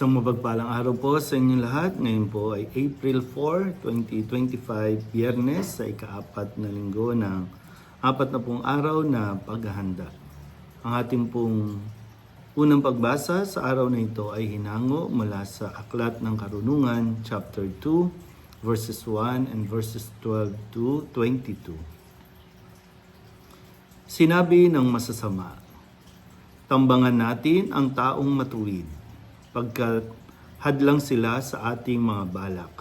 Isang mabagpalang araw po sa inyo lahat. Ngayon po ay April 4, 2025, Biyernes sa ikaapat na linggo ng apat na pong araw na paghahanda. Ang ating pong unang pagbasa sa araw na ito ay hinango mula sa Aklat ng Karunungan, chapter 2, verses 1 and verses 12 to 22. Sinabi ng masasama, Tambangan natin ang taong matuwid, pagkat hadlang sila sa ating mga balak.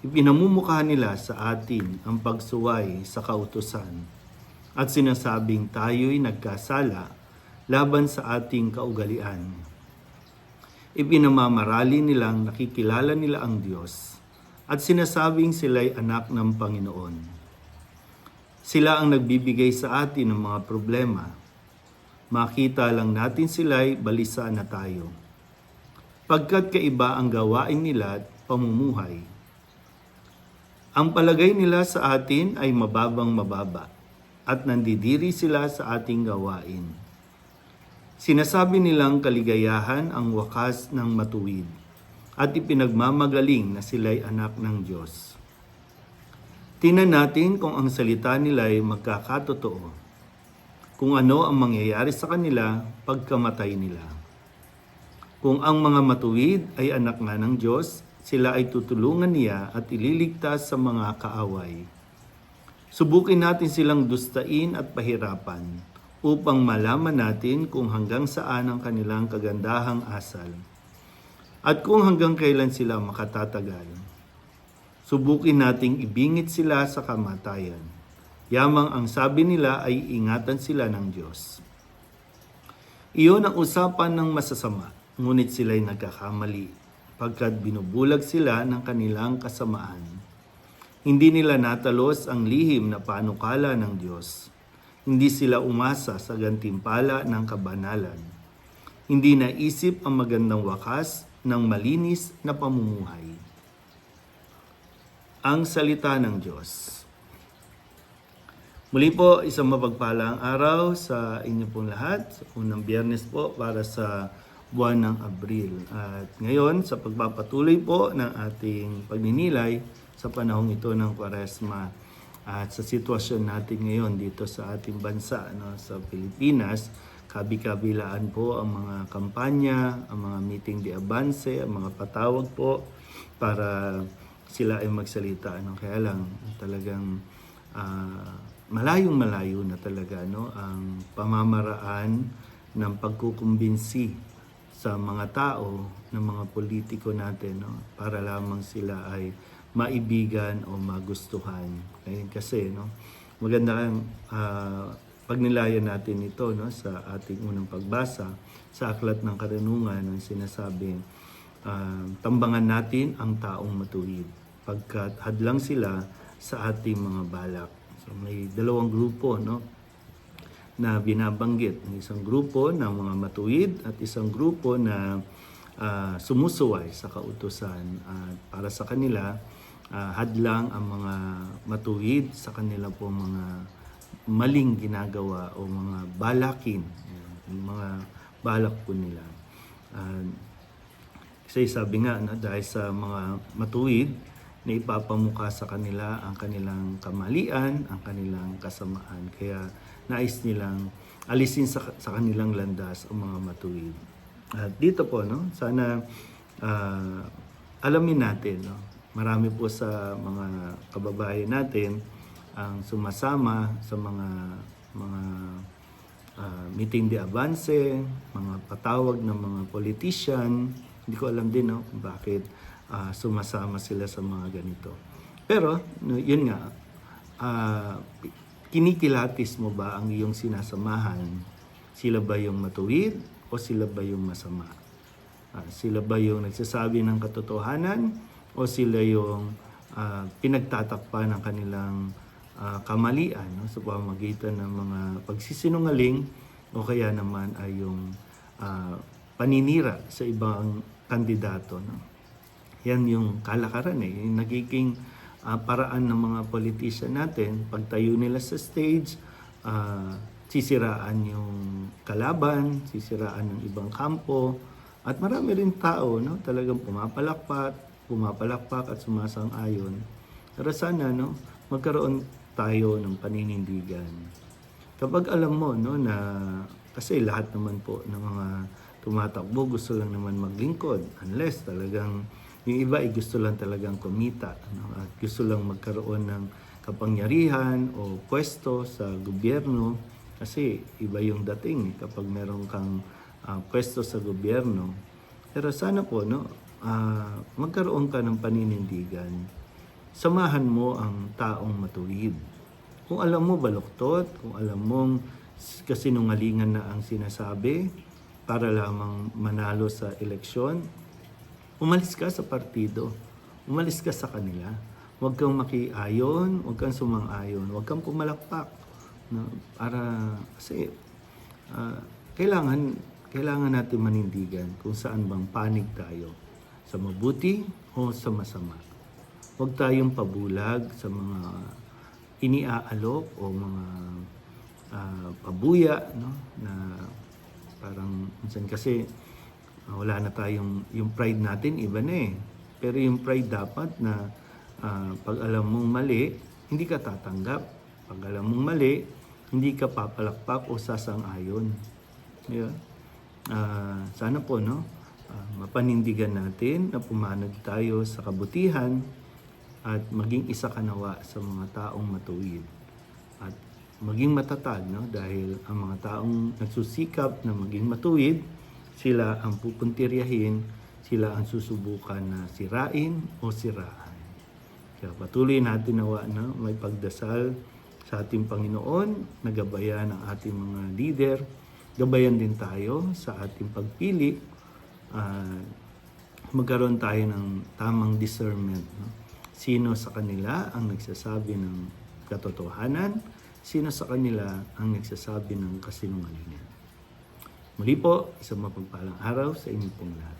Ipinamumukha nila sa atin ang pagsuway sa kautusan at sinasabing tayo'y nagkasala laban sa ating kaugalian. Ipinamamarali nilang nakikilala nila ang Diyos at sinasabing sila'y anak ng Panginoon. Sila ang nagbibigay sa atin ng mga problema. Makita lang natin sila'y balisa na tayo. Pagkat kaiba ang gawain nila at pamumuhay. Ang palagay nila sa atin ay mababang mababa at nandidiri sila sa ating gawain. Sinasabi nilang kaligayahan ang wakas ng matuwid at ipinagmamagaling na sila'y anak ng Diyos. Tingnan natin kung ang salita nila ay magkakatotoo kung ano ang mangyayari sa kanila pagkamatay nila. Kung ang mga matuwid ay anak nga ng Diyos, sila ay tutulungan niya at ililigtas sa mga kaaway. Subukin natin silang dustain at pahirapan upang malaman natin kung hanggang saan ang kanilang kagandahang asal at kung hanggang kailan sila makatatagal. Subukin nating ibingit sila sa kamatayan. Yamang ang sabi nila ay ingatan sila ng Diyos. Iyon ang usapan ng masasama, ngunit sila'y nagkakamali, pagkat binubulag sila ng kanilang kasamaan. Hindi nila natalos ang lihim na panukala ng Diyos. Hindi sila umasa sa gantimpala ng kabanalan. Hindi naisip ang magandang wakas ng malinis na pamumuhay. Ang salita ng Diyos. Muli po, isang mapagpalang araw sa inyo pong lahat. Unang biyernes po para sa buwan ng Abril. At ngayon, sa pagpapatuloy po ng ating pagninilay sa panahong ito ng Kwaresma at sa sitwasyon natin ngayon dito sa ating bansa, no, sa Pilipinas, kabi-kabilaan po ang mga kampanya, ang mga meeting de avance, ang mga patawag po para sila ay magsalita. Ano? Kaya lang talagang ah, malayong malayo na talaga no ang pamamaraan ng pagkukumbinsi sa mga tao ng mga politiko natin no? Para lamang sila ay maibigan o magustuhan. Kaya kasi no? Maganda ang ah, pagnilayan natin ito no? Sa ating unang pagbasa sa aklat ng karunungan ng sinasabing ah, tambangan natin ang taong matuwid pagkat hadlang sila sa ating mga balak. So may dalawang grupo no na binabanggit, Ang isang grupo ng mga matuwid at isang grupo na ah, sumusuway sa kautusan at para sa kanila ah, hadlang ang mga matuwid sa kanila po mga maling ginagawa o mga balakin, yung mga balak po nila. Ah, kasi sabi nga, no, dahil sa mga matuwid, na ipapamukha sa kanila ang kanilang kamalian, ang kanilang kasamaan. Kaya nais nilang alisin sa, sa kanilang landas ang mga matuwid. At dito po, no, sana ah, alamin natin, no, marami po sa mga kababayan natin ang sumasama sa mga mga ah, meeting de avance, mga patawag ng mga politician. Hindi ko alam din no, kung bakit ah, sumasama sila sa mga ganito. Pero, no, yun nga, ah, kinikilatis mo ba ang iyong sinasamahan? Sila ba yung matuwid o sila ba yung masama? Ah, sila ba yung nagsasabi ng katotohanan o sila yung ah, pinagtatakpan ng kanilang ah, kamalian no, sa pamamagitan ng mga pagsisinungaling o kaya naman ay yung ah, paninira sa ibang kandidato. No? Yan yung kalakaran eh. Yung nagiging ah, paraan ng mga politician natin, pagtayo nila sa stage, ah, sisiraan yung kalaban, sisiraan ng ibang kampo, At marami rin tao, no, talagang pumapalakpak, pumapalakpak at sumasang-ayon. Pero sana, no, magkaroon tayo ng paninindigan. Kapag alam mo, no, na kasi lahat naman po ng mga tumatakbo gusto lang naman maglingkod unless talagang yung iba ay gusto lang talagang kumita no? at gusto lang magkaroon ng kapangyarihan o pwesto sa gobyerno. Kasi iba yung dating eh, kapag meron kang ah, pwesto sa gobyerno. Pero sana po no ah, magkaroon ka ng paninindigan. Samahan mo ang taong matuwid. Kung alam mo baluktot kung alam mong kasinungalingan na ang sinasabi para lamang manalo sa eleksyon umalis ka sa partido. Umalis ka sa kanila. Huwag kang makiayon, huwag kang sumang-ayon, huwag kang pumalakpak. No? Para, kasi, ah, kailangan, kailangan natin manindigan kung saan bang panig tayo. Sa mabuti o sa masama. Huwag tayong pabulag sa mga iniaalok o mga ah, pabuya no? na parang minsan kasi wala na tayong, yung pride natin, iba na eh. Pero yung pride dapat na ah, pag alam mong mali, hindi ka tatanggap. Pag alam mong mali, hindi ka papalakpak o sasang-ayon. Yeah. Ah, sana po, no? ah, mapanindigan natin na pumanag tayo sa kabutihan at maging isa kanawa sa mga taong matuwid. At maging matatag, no? Dahil ang mga taong nagsusikap na maging matuwid, sila ang pupuntiryahin, sila ang susubukan na sirain o siraan. Kaya patuloy natin nawa na may pagdasal sa ating Panginoon, nagabayan ang ating mga leader, gabayan din tayo sa ating pagpili, ah, magkaroon tayo ng tamang discernment. No? Sino sa kanila ang nagsasabi ng katotohanan, sino sa kanila ang nagsasabi ng kasinungalingan. Muli po, isang mapagpalang araw sa inyo pong lahat.